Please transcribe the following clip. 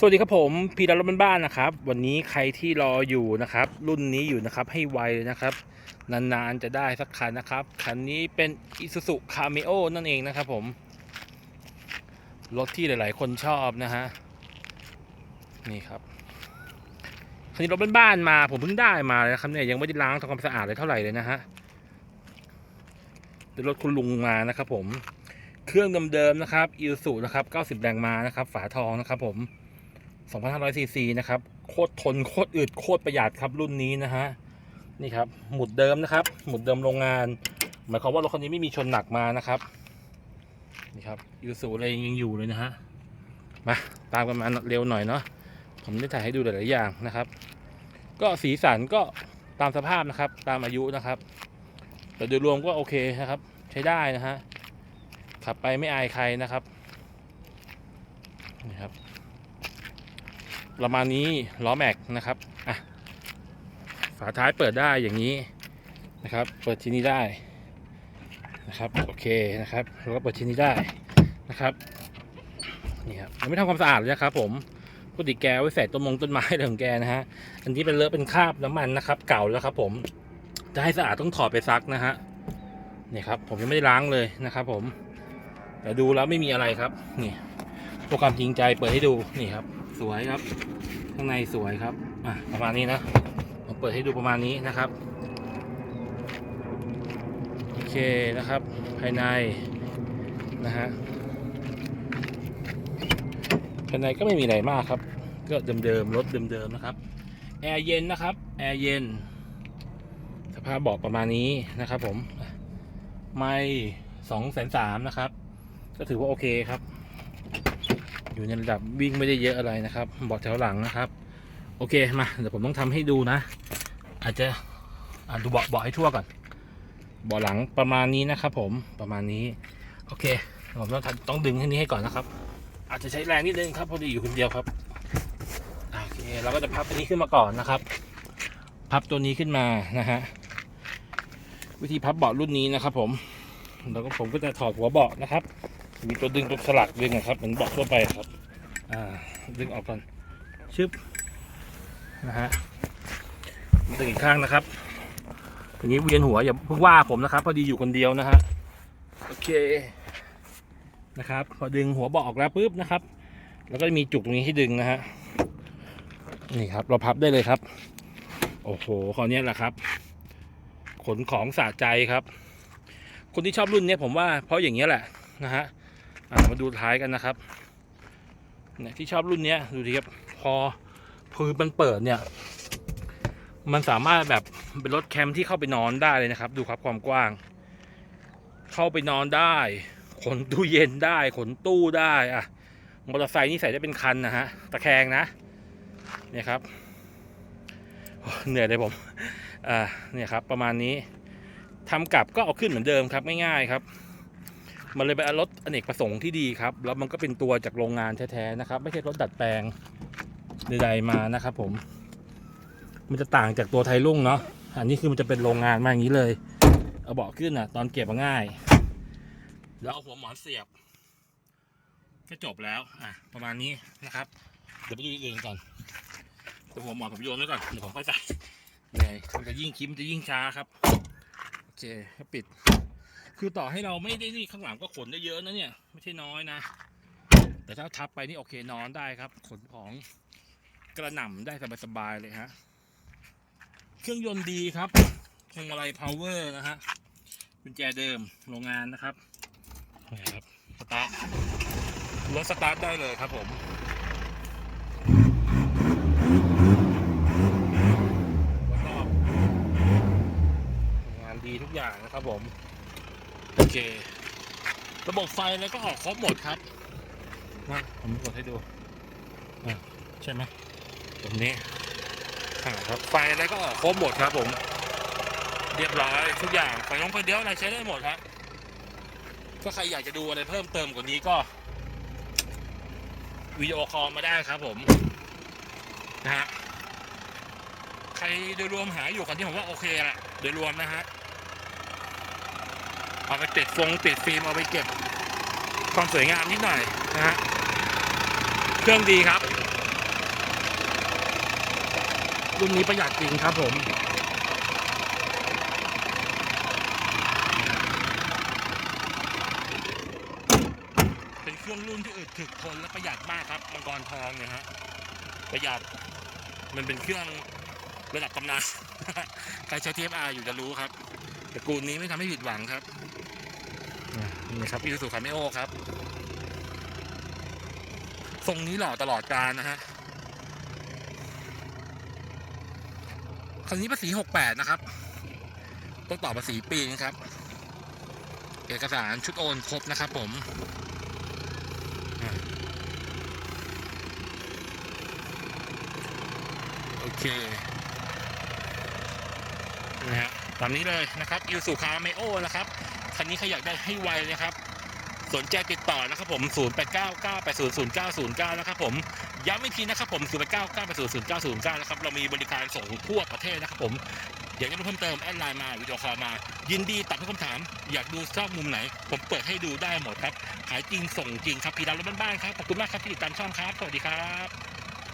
สวัสดีครับผมพีดารถบ้านๆนะครับ วันนี้ใครที่รออยู่นะครับ รุ่นนี้อยู่นะครับให้ไวเลยนะครับ นานๆจะได้สักคันนะครับ คันนี้เป็น Isuzu Cameo นั่นเองนะครับผม รถที่หลายๆ คนชอบนะฮะ นี่ครับ คันนี้รถบ้านๆมา ผมเพิ่งได้มาเลยนะครับเนี่ยยังไม่ได้ล้างทำความสะอาดเลยเท่าไหร่เลยนะฮะเป็นรถคุณลุงมานะครับผม เครื่องเดิมๆนะครับ Isuzu นะครับ 90 แรงม้านะครับ ฝาทองนะครับผม 2,500ซีซีนะครับ โคตรทนโคตรอึดโคตรประหยัดครับรุ่นนี้นะฮะ นี่ครับ หมุดเดิมนะครับ หมุดเดิมโรงงาน หมายความว่ารถคันนี้ไม่มีชนหนักมานะครับ นี่ครับยูสูอะไรยังอยู่เลยนะฮะ มาตามกันมาเร็วหน่อยเนาะ ผมได้ถ่ายให้ดูหลายๆอย่างนะครับ ก็สีสันก็ตามสภาพนะครับ ตามอายุนะครับ แต่โดยรวมก็โอเคนะครับ ใช้ได้นะฮะ ขับไปไม่อายใครนะครับนี่ครับ ประมาณนี้ล้อแม็กนะครับอะฝาท้ายเปิดได้อย่างนี้นะครับ เปิดที่นี่ได้นะครับโอเคนะครับแล้วก็เปิดที่นี่ได้นะครับนี่ครับยังไม่ทำความสะอาดเลยนะครับ ผมปกติแกไว้ใส่ต้นมงต้นไม้อะไรของแกนะฮะอันนี้เป็นเลอะเป็นคราบน้ำมันนะครับ เก่าแล้วครับ ผมจะให้สะอาดต้องถอดไปซักนะฮะนี่ครับ ผมยังไม่ได้ล้างเลยนะครับ ผมแต่ดูแล้วไม่มีอะไรครับ นี่พวกความจริงใจเปิดให้ดูนี่ครับ สวยครับ ข้างในสวยครับอะประมาณนี้นะผมเปิดให้ดูประมาณนี้นะครับโอเคนะครับ ภายในนะฮะภายในก็ไม่มีอะไรมากครับ ก็เดิมๆรถเดิมๆนะครับแอร์เย็นนะครับแอร์เย็น สภาพเบาะประมาณนี้นะครับผมไม่สองแสนสามนะครับ ก็ถือว่าโอเคครับ อยู่ในระดับวิ่งไม่ได้เยอะอะไรนะครับเบาะแถวหลังนะครับ โอเคมาเดี๋ยวผมต้องทำให้ดูนะ อาจจะอ่าดูเบาะเบาะให้ทั่วก่อนเบาะหลังประมาณนี้นะครับ ผมประมาณนี้ โอเคผมต้องต้องดึงให้นี้ให้ก่อนนะครับ อาจจะใช้แรงนิดนึงครับเพราะดีอยู่คนเดียวครับโอเคเราก็จะพับอันนี้ขึ้นมาก่อนนะครับ พับตัวนี้ขึ้นมานะฮะวิธีพับเบาะรุ่นนี้นะครับ ผมแล้วก็ผมก็จะถอดหัวเบาะนะครับ มีตัวดึงตัวสลักดึงนะครับเหมือนบาะทั่วไปครับ อ่าดึงออกก่อนชึบนะฮะดึงอีกข้างนะครับทีนี้เวียนหัวอย่าเพิ่งว่าผมนะครับ พอดีอยู่คนเดียวนะฮะโอเคนะครับ พอดึงหัวเบาะออกแล้วปุ๊บนะครับ แล้วก็มีจุกตรงนี้ให้ดึงนะฮะนี่ครับ เราพับได้เลยครับ โอ้โหคราวนี้แหละครับ ขนของสะใจครับ คนที่ชอบรุ่นนี้ผมว่าเพราะอย่างเงี้แหละนะฮะ มาดูท้ายกันนะครับเนี่ยที่ชอบรุ่นเนี้ยดูดิครับพอพื้นมันเปิดเนี่ย มันสามารถแบบเป็นรถแคมป์ที่เข้าไปนอนได้เลยนะครับ ดูครับความกว้าง เข้าไปนอนได้ขนตู้เย็นได้ขนตู้ได้อะมอเตอร์ไซค์นี่ใส่ได้เป็นคันนะฮะตะแคงนะเนี่ยครับเหนื่อยเลยผมอ่าเนี่ยครับประมาณนี้ทำกลับก็เอาขึ้นเหมือนเดิมครับง่ายๆครับ มันเลยเป็นรถอเนกประสงค์ที่ดีครับ แล้วมันก็เป็นตัวจากโรงงานแท้ๆนะครับ ไม่ใช่รถดัดแปลงใดๆมานะครับ ผม มันจะต่างจากตัวไทยรุ่งเนาะ อันนี้คือมันจะเป็นโรงงานมาอย่างนี้เลย เอาเบาะขึ้นอะ ตอนเก็บมาง่าย แล้วเอาหัวหมอนเสียบ ก็จบแล้ว อะ ประมาณนี้นะครับ เดี๋ยวไปดูอีกอื่นก่อนตัวหัวหมอนผมโยนไว้ก่อน เดี๋ยวผมค่อยใส่เลยมันจะยิ่งคิมนจะยิ่งช้าครับ โอเคปิด คือต่อให้เราไม่ได้นี่ข้างหลังก็ขนได้เยอะนะเนี่ย ไม่ใช่น้อยนะ แต่ถ้าทับไปนี่โอเคนอนได้ครับ ขนของกระหน่ำได้สบายๆเลยฮะ เครื่องยนต์ดีครับพวงมาลัยพาวเวอร์นะฮะกุญแจเดิมโรงงานนะครับนี่ครับสตาร์ทรถสตาร์ทได้เลยครับผมแล้วก็ทำงานดีทุกอย่างนะครับผม โอเค ระบบไฟแล้วก็ออกครบหมดครับนะผมกดให้ดูใช่ไหมตรงนี้ครับไฟอะไรก็ออกครบหมดครับ ผม เรียบร้อยทุกอย่างไฟลงไฟเดียวอะไรใช้ได้หมดครับถ้าใครอยากจะดูอะไรเพิ่มเติมกว่านี้ก็วิดีโอคอลมาได้ครับ ผมนะฮะใครโดยรวมหาอยู่กันที่ผมว่าโอเคแหละโดยรวมนะฮะ เอาไปติดฟงติดฟิล์มเอาไปเก็บความสวยงามนิดหน่อยนะฮะเครื่องดีครับรุ่นนี้ประหยัดจริงครับผมเป็นเครื่องรุ่นที่อึดถึกทนและประหยัดมากครับมังกรทองเนี่ยฮะประหยัดมันเป็นเครื่องระดับตำนานใครใช้ TFR อยู่จะรู้ครับ ตระกูลนี้ไม่ทำให้ผิดหวังครับอะนี่ครับอีซูซูคาเมโอครับ ทรงนี้หล่อตลอดกาลนะฮะคันนี้ภาษี68นะครับ ต้องต่อภาษีปีนะครับ เอกสารชุดโอนครบนะครับผมโอเคนะฮะ ตามนี้เลยนะครับยูสุคาเมโอนะครับคันนี้ใครอยากได้ให้ไวนะครับ สนใจติดต่อนะครับผม0 8 9 9 8 0 0 9 0 9นะครับผมย้ำอีกทีนะครับผม0 8 9 9 8 0 0 9 0 9นะครับเรามีบริการส่งทั่วประเทศนะครับผมอยากจะเพิ่มเติมแอดไลน์มาวิดีโอคอลมา ยินดีตอบทุกคำถาม อยากดูชอบมุมไหน ผมเปิดให้ดูได้หมดครับ ขายจริงส่งจริงครับพี่ดาวรถบ้านๆครับขอบคุณมากครับที่ติดตามช่องครับสวัสดีครับ